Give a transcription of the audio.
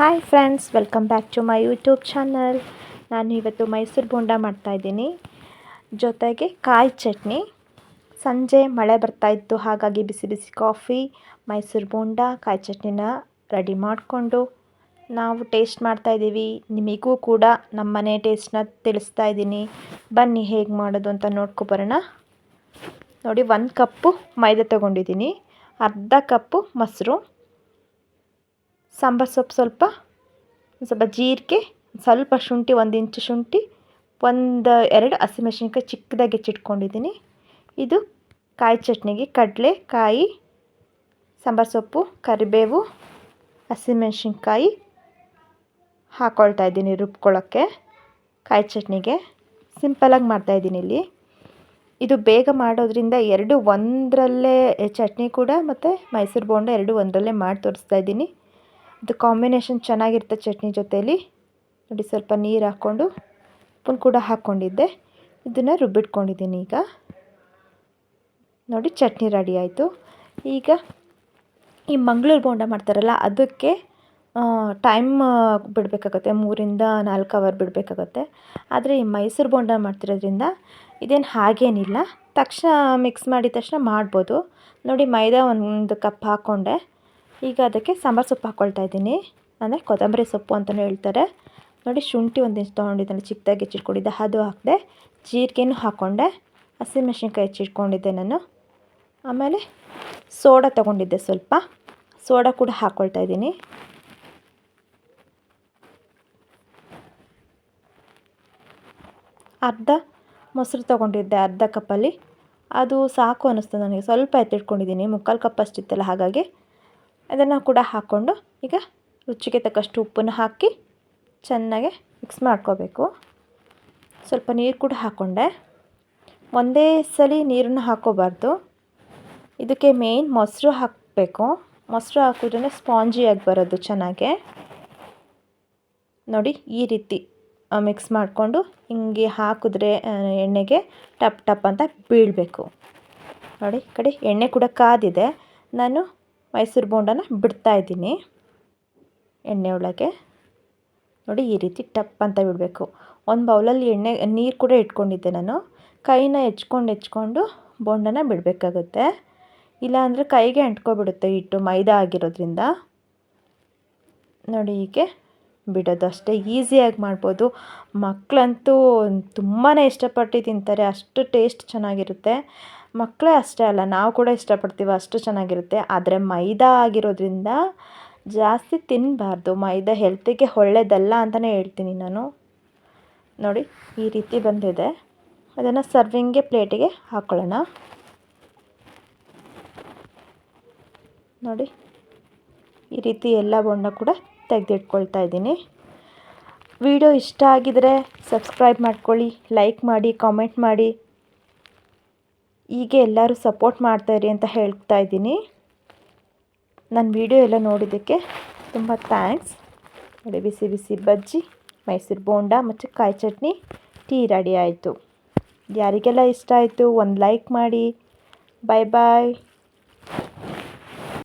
Hi friends welcome back to my YouTube channel ನಾನು ಇವತ್ತು ಮೈಸೂರು ಬೋಂಡ ಮಾಡ್ತಾಯಿದ್ದೀನಿ ಜೊತೆಗೆ ಕಾಯಿ ಚಟ್ನಿ. ಸಂಜೆ ಮಳೆ ಬರ್ತಾಯಿತ್ತು ಹಾಗಾಗಿ ಬಿಸಿ ಬಿಸಿ ಕಾಫಿ ಮೈಸೂರು ಬೋಂಡ, ಕಾಯಿ ಚಟ್ನಿನ ರೆಡಿ ಮಾಡಿಕೊಂಡು ನಾವು ಟೇಸ್ಟ್ ಮಾಡ್ತಾಯಿದ್ದೀವಿ ನಿಮಗೂ ಕೂಡ ನಮ್ಮ ಮನೆ ಟೇಸ್ಟ್ನ ತಿಳಿಸ್ತಾ ಇದ್ದೀನಿ. ಬನ್ನಿ ಹೇಗೆ ಮಾಡೋದು ಅಂತ ನೋಡ್ಕೊಬರೋಣ ನೋಡಿ, ಒಂದು ಕಪ್ಪು ಮೈದಾ ತೊಗೊಂಡಿದ್ದೀನಿ. ಅರ್ಧ ಕಪ್ಪು ಮೊಸರು. ಸಾಂಬಾರು ಸೊಪ್ಪು ಸ್ವಲ್ಪ ಸ್ವಲ್ಪ ಜೀರಿಗೆ ಸ್ವಲ್ಪ ಶುಂಠಿ, ಒಂದು ಇಂಚು ಶುಂಠಿ, ಒಂದು ಎರಡು ಹಸಿಮೆಣ್ಸಿನ್ಕಾಯಿ ಚಿಕ್ಕದಾಗಿ ಹೆಚ್ಚಿಟ್ಕೊಂಡಿದ್ದೀನಿ. ಇದು ಕಾಯಿ ಚಟ್ನಿಗೆ ಕಡಲೆ, ಕಾಯಿ, ಸಾಂಬಾರು ಸೊಪ್ಪು, ಕರಿಬೇವು, ಹಸಿಮೆಣ್ಸಿನ್ಕಾಯಿ ಹಾಕ್ಕೊಳ್ತಾ ಇದ್ದೀನಿ ರುಬ್ಕೊಳ್ಳೋಕ್ಕೆ. ಕಾಯಿ ಚಟ್ನಿಗೆ ಸಿಂಪಲಾಗಿ ಮಾಡ್ತಾಯಿದ್ದೀನಿ ಇಲ್ಲಿ. ಇದು ಬೇಗ ಮಾಡೋದ್ರಿಂದ ಎರಡು ಒಂದರಲ್ಲೇ, ಚಟ್ನಿ ಕೂಡ ಮತ್ತು ಮೈಸೂರು ಬೋಂಡ ಎರಡು ಒಂದರಲ್ಲೇ ಮಾಡಿ ತೋರಿಸ್ತಾ ಇದ್ದೀನಿ. ಇದು ಕಾಂಬಿನೇಷನ್ ಚೆನ್ನಾಗಿರುತ್ತೆ ಚಟ್ನಿ ಜೊತೆಯಲ್ಲಿ ನೋಡಿ ಸ್ವಲ್ಪ ನೀರು ಹಾಕ್ಕೊಂಡು ಉಪ್ಪನ್ನು ಕೂಡ ಹಾಕ್ಕೊಂಡಿದ್ದೆ. ಇದನ್ನು ರುಬ್ಬಿಟ್ಕೊಂಡಿದ್ದೀನಿ ಈಗ. ನೋಡಿ ಚಟ್ನಿ ರೆಡಿ ಆಯಿತು. ಈಗ ಈ ಮಂಗಳೂರು ಬೋಂಡ ಮಾಡ್ತಾರಲ್ಲ, ಅದಕ್ಕೆ ಟೈಮ್ ಬಿಡಬೇಕಾಗತ್ತೆ. ಮೂರಿಂದ ನಾಲ್ಕು ಅವರ್ ಬಿಡಬೇಕಾಗತ್ತೆ. ಆದರೆ ಈ ಮೈಸೂರು ಬೋಂಡ ಮಾಡ್ತಿರೋದ್ರಿಂದ ಇದೇನು ಹಾಗೇನಿಲ್ಲ. ತಕ್ಷಣ ಮಿಕ್ಸ್ ಮಾಡಿದ ತಕ್ಷಣ ಮಾಡ್ಬೋದು. ನೋಡಿ ಮೈದಾ ಒಂದು ಕಪ್ ಹಾಕ್ಕೊಂಡೆ ಈಗ ಅದಕ್ಕೆ ಸಾಂಬಾರು ಸೊಪ್ಪು ಹಾಕ್ಕೊಳ್ತಾ ಇದ್ದೀನಿ. ಅಂದರೆ ಕೊತ್ತಂಬರಿ ಸೊಪ್ಪು ಅಂತಲೂ ಹೇಳ್ತಾರೆ. ನೋಡಿ ಶುಂಠಿ ಒಂದು ಇಂಚು ತೊಗೊಂಡಿದ್ದಾನೆ ಚಿಕ್ಕದಾಗಿ ಹೆಚ್ಚಿಟ್ಕೊಂಡಿದ್ದೆ. ಅದು ಹಾಕಿದೆ ಜೀರಿಗೆನೂ ಹಾಕ್ಕೊಂಡೆ ಹಸಿಮೆಣಸಿನ್ಕಾಯಿ ಹೆಚ್ಚಿಟ್ಕೊಂಡಿದ್ದೆ ನಾನು. ಆಮೇಲೆ ಸೋಡಾ ತೊಗೊಂಡಿದ್ದೆ ಸ್ವಲ್ಪ. ಸೋಡಾ ಕೂಡ ಹಾಕ್ಕೊಳ್ತಾ ಇದ್ದೀನಿ. ಅರ್ಧ ಮೊಸರು ತೊಗೊಂಡಿದ್ದೆ, ಅರ್ಧ ಕಪ್ಪಲ್ಲಿ. ಅದು ಸಾಕು ಅನ್ನಿಸ್ತು ನನಗೆ. ಸ್ವಲ್ಪ ಎತ್ತಿಟ್ಕೊಂಡಿದ್ದೀನಿ. ಮುಕ್ಕಾಲು ಕಪ್ ಅಷ್ಟಿತ್ತಲ್ಲ ಹಾಗಾಗಿ. ಅದನ್ನು ಕೂಡ ಹಾಕ್ಕೊಂಡು ಈಗ ರುಚಿಗೆ ತಕ್ಕಷ್ಟು ಉಪ್ಪನ್ನು ಹಾಕಿ ಚೆನ್ನಾಗಿ ಮಿಕ್ಸ್ ಮಾಡ್ಕೋಬೇಕು. ಸ್ವಲ್ಪ ನೀರು ಕೂಡ ಹಾಕ್ಕೊಂಡೆ ಒಂದೇ ಸಲ ನೀರನ್ನು ಹಾಕೋಬಾರ್ದು. ಇದಕ್ಕೆ ಮೇಯ್ನ್ ಮೊಸರು ಹಾಕಬೇಕು. ಮೊಸರು ಹಾಕಿದ್ರೆ ಸ್ಪಾಂಜಿಯಾಗಿ ಬರೋದು ಚೆನ್ನಾಗೆ. ನೋಡಿ ಈ ರೀತಿ ಮಿಕ್ಸ್ ಮಾಡಿಕೊಂಡು ಹಿಂಗೆ ಹಾಕಿದ್ರೆ ಎಣ್ಣೆಗೆ ಟಪ್ ಟಪ್ ಅಂತ ಬೀಳಬೇಕು. ನೋಡಿ ಕಡೆ ಎಣ್ಣೆ ಕೂಡ ಕಾದಿದೆ. ನಾನು ಮೈಸೂರು ಬೋಂಡನ ಬಿಡ್ತಾ ಇದ್ದೀನಿ. ಎಣ್ಣೆ ಒಳಗೆ. ನೋಡಿ ಈ ರೀತಿ ಟಪ್ ಅಂತ ಬಿಡಬೇಕು. ಒಂದು ಬೌಲಲ್ಲಿ ಎಣ್ಣೆ, ನೀರು ಕೂಡ ಇಟ್ಕೊಂಡಿದ್ದೆ ನಾನು. ಕೈನ ಹೆಚ್ಕೊಂಡು ಹೆಚ್ಕೊಂಡು ಬೋಂಡನ ಬಿಡಬೇಕಾಗುತ್ತೆ. ಇಲ್ಲಾಂದರೆ ಕೈಗೆ ಅಂಟ್ಕೊಬಿಡುತ್ತೆ ಹಿಟ್ಟು ಮೈದಾ ಆಗಿರೋದ್ರಿಂದ. ನೋಡಿ ಹೀಗೆ ಬಿಡೋದು ಅಷ್ಟೇ ಈಸಿಯಾಗಿ ಮಾಡ್ಬೋದು. ಮಕ್ಕಳಂತೂ ತುಂಬಾ ಇಷ್ಟಪಟ್ಟು ತಿಂತಾರೆ, ಅಷ್ಟು ಟೇಸ್ಟ್ ಚೆನ್ನಾಗಿರುತ್ತೆ. ಮಕ್ಕಳೇ ಅಷ್ಟೇ ಅಲ್ಲ, ನಾವು ಕೂಡ ಇಷ್ಟಪಡ್ತೀವಿ, ಅಷ್ಟು ಚೆನ್ನಾಗಿರುತ್ತೆ. ಆದರೆ ಮೈದಾ ಆಗಿರೋದ್ರಿಂದ ಜಾಸ್ತಿ ತಿನ್ನಬಾರ್ದು ಮೈದಾ ಹೆಲ್ತಿಗೆ ಒಳ್ಳೆಯದಲ್ಲ ಅಂತಲೇ ಹೇಳ್ತೀನಿ ನಾನು. ನೋಡಿ, ಈ ರೀತಿ ಬಂದಿದೆ. ಅದನ್ನು ಸರ್ವಿಂಗ್ಗೆ ಪ್ಲೇಟಿಗೆ ಹಾಕ್ಕೊಳ್ಳೋಣ ನೋಡಿ, ಈ ರೀತಿ ಎಲ್ಲ ಬೊಂಡ ಕೂಡ ತೆಗೆದಿಟ್ಕೊಳ್ತಾ ಇದ್ದೀನಿ. ವಿಡಿಯೋ ಇಷ್ಟ ಆಗಿದರೆ ಸಬ್ಸ್ಕ್ರೈಬ್ ಮಾಡ್ಕೊಳ್ಳಿ, ಲೈಕ್ ಮಾಡಿ, ಕಾಮೆಂಟ್ ಮಾಡಿ. ಹೀಗೆ ಎಲ್ಲರೂ ಸಪೋರ್ಟ್ ಮಾಡ್ತಾಯಿರಿ ಅಂತ ಹೇಳ್ತಾ ಇದ್ದೀನಿ. ನನ್ನ ವಿಡಿಯೋ ಎಲ್ಲ ನೋಡಿದ್ದಕ್ಕೆ ತುಂಬ ಥ್ಯಾಂಕ್ಸ್. ನೋಡಿ ಬಿಸಿ ಬಿಸಿ ಬಜ್ಜಿ, ಮೈಸೂರು ಬೋಂಡ ಮತ್ತು ಕಾಯಿ ಚಟ್ನಿ, ಟೀ ರೆಡಿ ಆಯಿತು. ಯಾರಿಗೆಲ್ಲ ಇಷ್ಟ ಆಯಿತು, ಒಂದು ಲೈಕ್ ಮಾಡಿ. ಬಾಯ್ ಬಾಯ್.